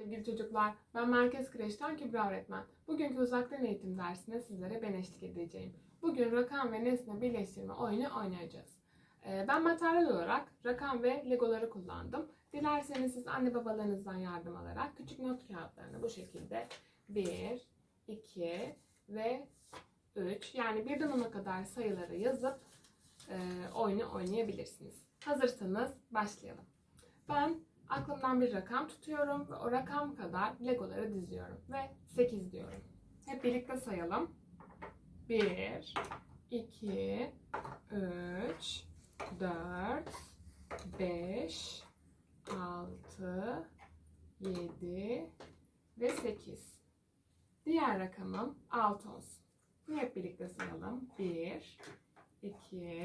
Sevgili çocuklar, ben Merkez Kreş'ten Kübra öğretmen. Bugünkü uzaktan eğitim dersine sizlere ben eşlik edeceğim. Bugün rakam ve nesne birleştirme oyunu oynayacağız. Ee, Ben materyal olarak rakam ve legoları kullandım. Dilerseniz siz anne babalarınızdan yardım alarak küçük not kağıtlarını bu şekilde 1, 2 ve 3 yani birden 10'a kadar sayıları yazıp e, oyunu oynayabilirsiniz. Hazırsanız başlayalım. Ben aklımdan bir rakam tutuyorum ve o rakam kadar legoları diziyorum ve 8 diyorum. Hep birlikte sayalım. 1, 2, 3, 4, 5, 6, 7 ve 8. Diğer rakamım 6 olsun. Hep birlikte sayalım. 1, 2,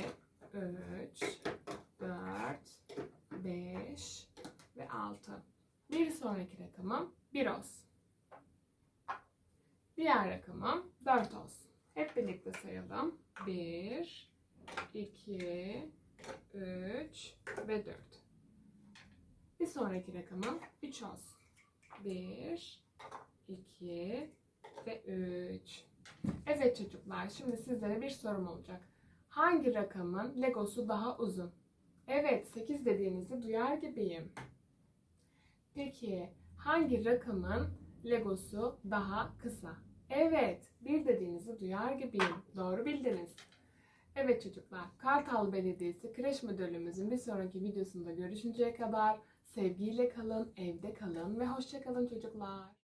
16. Bir sonraki rakamım 1 olsun. Diğer rakamım 4 olsun. Hep birlikte sayalım. 1, 2, 3 ve 4. Bir sonraki rakamım 3 olsun. 1, 2 ve 3. Evet çocuklar şimdi sizlere bir sorum olacak. Hangi rakamın legosu daha uzun? Evet 8 dediğinizi duyar gibiyim. Peki, hangi rakamın legosu daha kısa? Evet, bir dediğinizi duyar gibiyim. Doğru bildiniz. Evet çocuklar, Kartal Belediyesi Kreş Müdürlüğümüzün bir sonraki videosunda görüşünceye kadar sevgiyle kalın, evde kalın ve hoşça kalın çocuklar.